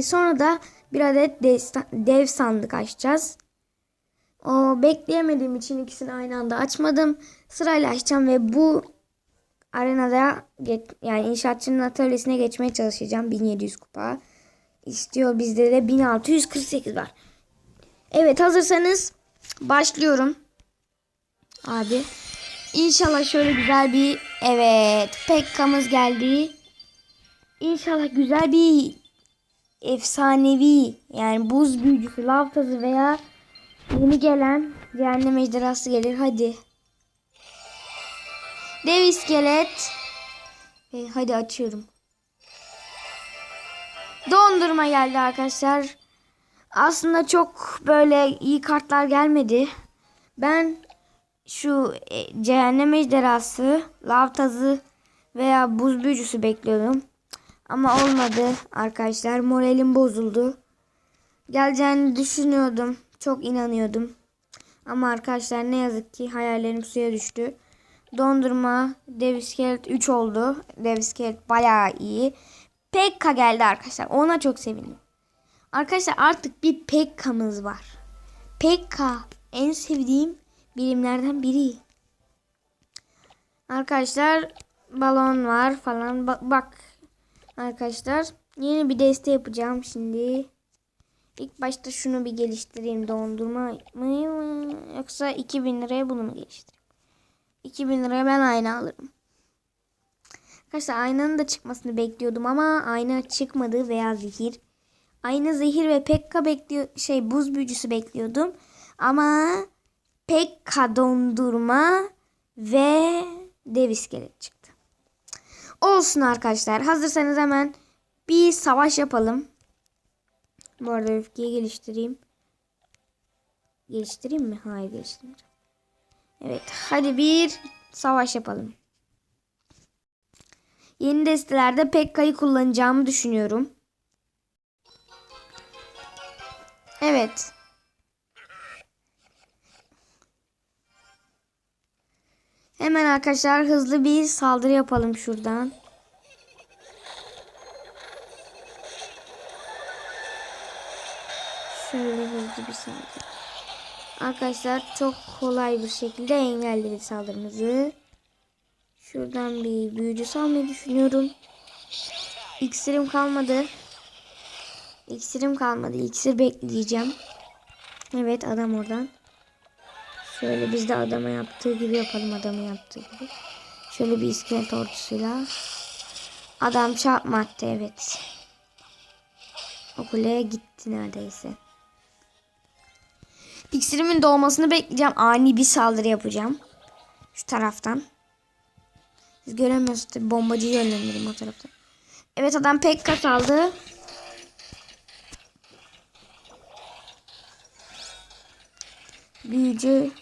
Sonra da bir adet dev, sandık açacağız. O bekleyemediğim için ikisini aynı anda açmadım. Sırayla açacağım ve bu arenada geç, yani inşaatçının atölyesine geçmeye çalışacağım. 1700 kupa istiyor. Bizde de 1648 var. Evet hazırsanız başlıyorum. Abi. İnşallah şöyle güzel bir evet Pekka'mız geldi. İnşallah güzel bir efsanevi yani buz büyücüsü lavtası veya yeni gelen cehennem ejderhası gelir. Hadi. Dev iskelet. E, hadi açıyorum. Dondurma geldi arkadaşlar. Aslında çok böyle iyi kartlar gelmedi. Ben şu e, cehennem ejderhası, lav tazı veya buz büyücüsü bekliyordum. Ama olmadı arkadaşlar. Moralim bozuldu. Geleceğini düşünüyordum. Çok inanıyordum. Ama arkadaşlar ne yazık ki hayallerim suya düştü. Dondurma Dev İskelet 3 oldu. Dev İskelet bayağı iyi. Pekka geldi arkadaşlar. Ona çok sevindim. Arkadaşlar artık bir Pekka'mız var. Pekka en sevdiğim birimlerden biri. Arkadaşlar balon var falan. Bak, bak arkadaşlar yeni bir deste yapacağım şimdi. İlk başta şunu bir geliştireyim. Dondurma mı yoksa 2000 liraya bunu mu geliştireyim? 2000 liraya ben ayna alırım. Arkadaşlar aynanın da çıkmasını bekliyordum ama ayna çıkmadı veya zehir. Aynı zehir ve Pekka bekliyor şey buz büyücüsü bekliyordum. Ama Pekka dondurma ve dev iskelet çıktı. Olsun arkadaşlar. Hazırsanız hemen bir savaş yapalım. Bu arada öfkeyi geliştireyim. Geliştireyim mi? Hayır geliştirmeyeceğim. Evet. Hadi bir savaş yapalım. Yeni destelerde Pekka'yı kullanacağımı düşünüyorum. Evet. Hemen arkadaşlar hızlı bir saldırı yapalım şuradan. Şöyle hızlı bir saldırı. Arkadaşlar çok kolay bir şekilde engelledi saldırımızı. Şuradan bir büyücü salmayı düşünüyorum. İksirim kalmadı. İksirim kalmadı. İksir bekleyeceğim. Evet adam oradan. Şöyle biz de adama yaptığı gibi yapalım adamı yaptığı gibi. Şöyle bir iskelet ordusuyla. Adam çarpma attı evet. O kuleye gitti neredeyse. İksirimin doğmasını bekleyeceğim. Ani bir saldırı yapacağım. Şu taraftan. Siz göremiyorsunuz tabi bombacıyı yönlendirdim o taraftan. Evet adam pek kat aldı. Büyücü.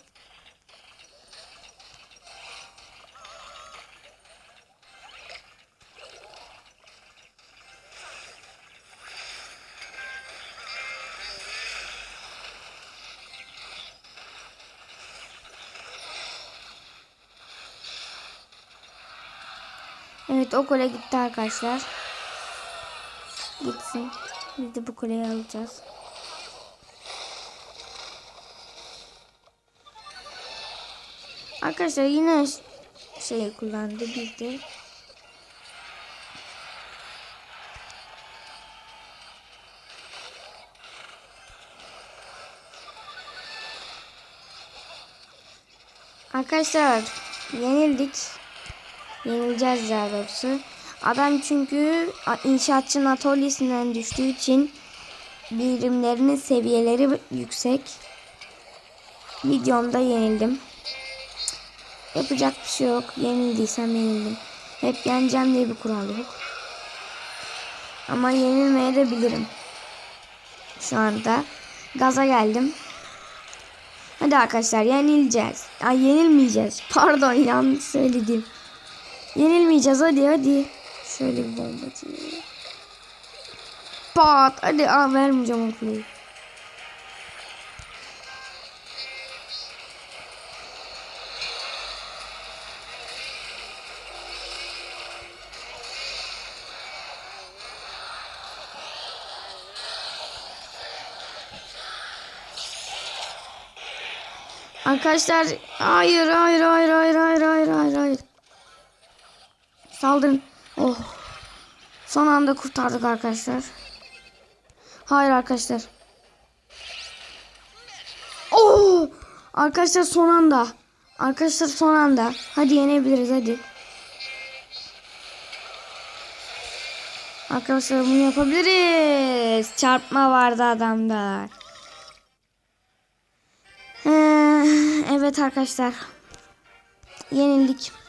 Evet o kule gitti arkadaşlar. Gitsin. Biz de bu kuleyi alacağız. Arkadaşlar yine şey kullandı biz de. Arkadaşlar yenildik. Yenileceğiz daha doğrusu. Adam çünkü inşaatçının atölyesinden düştüğü için birimlerinin seviyeleri yüksek. Videomda yenildim. Yapacak bir şey yok. Yenildiysem yenildim. Hep yeneceğim diye bir kural yok. Ama yenilmeye de bilirim. Şu anda gaza geldim. Hadi arkadaşlar yenileceğiz. Ay yenilmeyeceğiz. Pardon yanlış söyledim. Yenilmeyeceğiz hadi hadi. Şöyle bir bomba atayım. Pat hadi aa vermeyeceğim o kuleyi. Arkadaşlar hayır hayır hayır hayır hayır hayır hayır. Saldırın. Oh. Son anda kurtardık arkadaşlar. Hayır arkadaşlar. Oh! Arkadaşlar son anda. Arkadaşlar son anda. Hadi yenebiliriz hadi. Arkadaşlar bunu yapabiliriz. Çarpma vardı adamda. Ee, evet arkadaşlar. Yenildik.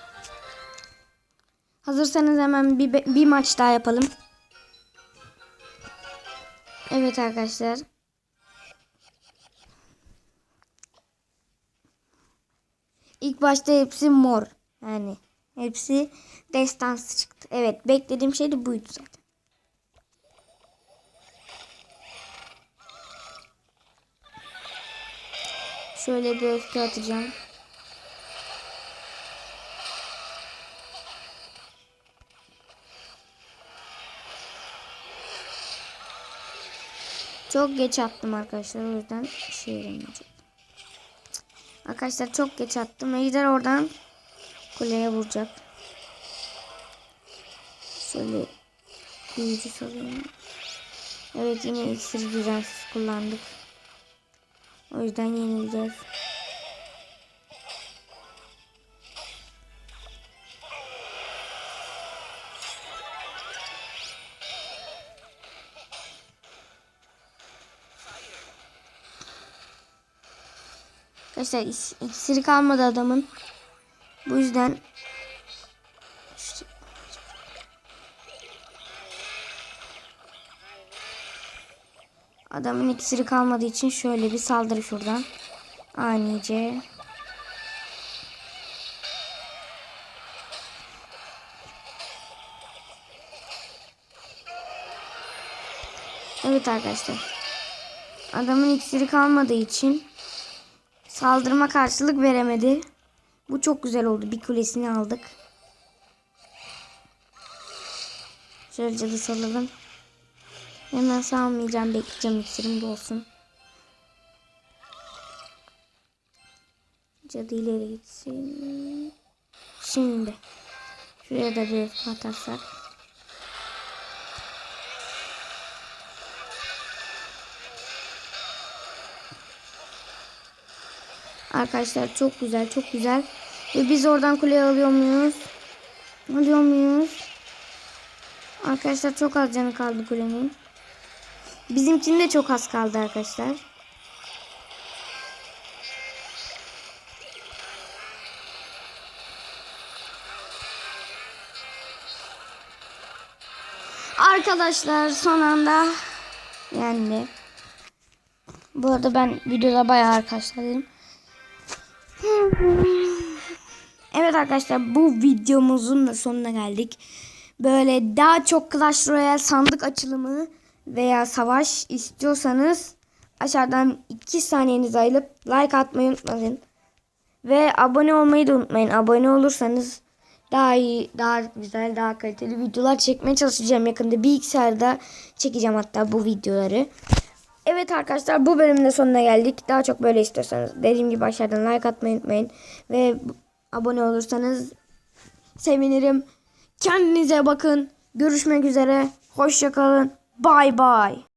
Hazırsanız hemen bir, bir maç daha yapalım. Evet arkadaşlar. İlk başta hepsi mor. Yani hepsi destansı çıktı. Evet beklediğim şey de buydu zaten. Şöyle bir öfke atacağım. Çok geç attım arkadaşlar. O yüzden işe yaramayacak. Arkadaşlar çok geç attım. Ejder oradan kuleye vuracak. Şöyle büyücü salıyorum. Evet yine iksiri düzensiz kullandık. O yüzden yenileceğiz. Arkadaşlar iksiri kalmadı adamın. Bu yüzden Adamın iksiri kalmadığı için şöyle bir saldırı şuradan. Anice. Evet arkadaşlar. Adamın iksiri kalmadığı için Saldırıma karşılık veremedi. Bu çok güzel oldu. Bir kulesini aldık. Şöyle cadı salalım. Hemen salmayacağım. Bekleyeceğim iksirim olsun. Cadı ileri gitsin. Şimdi. Şuraya da bir atarsak. Arkadaşlar çok güzel çok güzel. Ve biz oradan kuleyi alıyor muyuz? Alıyor muyuz? Arkadaşlar çok az canı kaldı kulenin. Bizimkinin de çok az kaldı arkadaşlar. Arkadaşlar son anda yendi. Bu arada ben videoda bayağı arkadaşlarım. Evet arkadaşlar bu videomuzun da sonuna geldik. Böyle daha çok Clash Royale sandık açılımı veya savaş istiyorsanız aşağıdan 2 saniyenizi ayırıp like atmayı unutmayın. Ve abone olmayı da unutmayın. Abone olursanız daha iyi, daha güzel, daha kaliteli videolar çekmeye çalışacağım. Yakında bilgisayarda çekeceğim hatta bu videoları. Evet arkadaşlar bu bölümün de sonuna geldik. Daha çok böyle istiyorsanız dediğim gibi aşağıdan like atmayı unutmayın. Ve abone olursanız sevinirim. Kendinize bakın. Görüşmek üzere. Hoşçakalın. Bay bay.